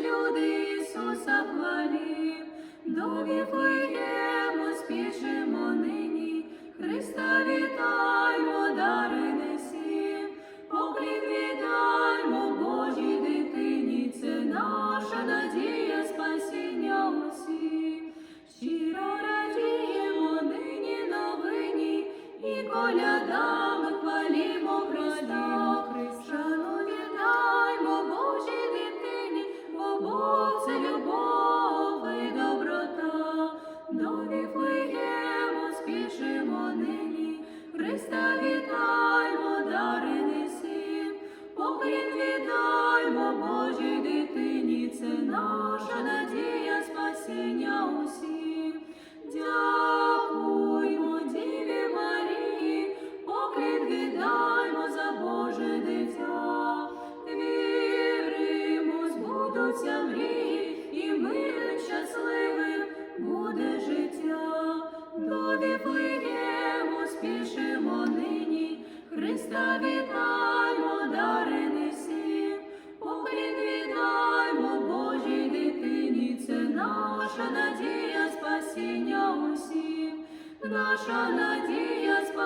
люди Ісуса хвалім, до Віфлеєму це любов і доброта. До Віфлеєму спішимо нині, Христа вітаймо, дари несім, поклін віддаймо Божій дитині, це наша надія, спасіння усім. Дякуймо, Діві Марії, поклін віддаймо за Боже дитя. Віримо, збудуться мрії, щасливим буде життя. До Віфлеєму спішимо нині, Христа вітаймо, дари несім, поклін віддаймо Божій дитині, це наша надія, спасіння усім, наша надія, спасіння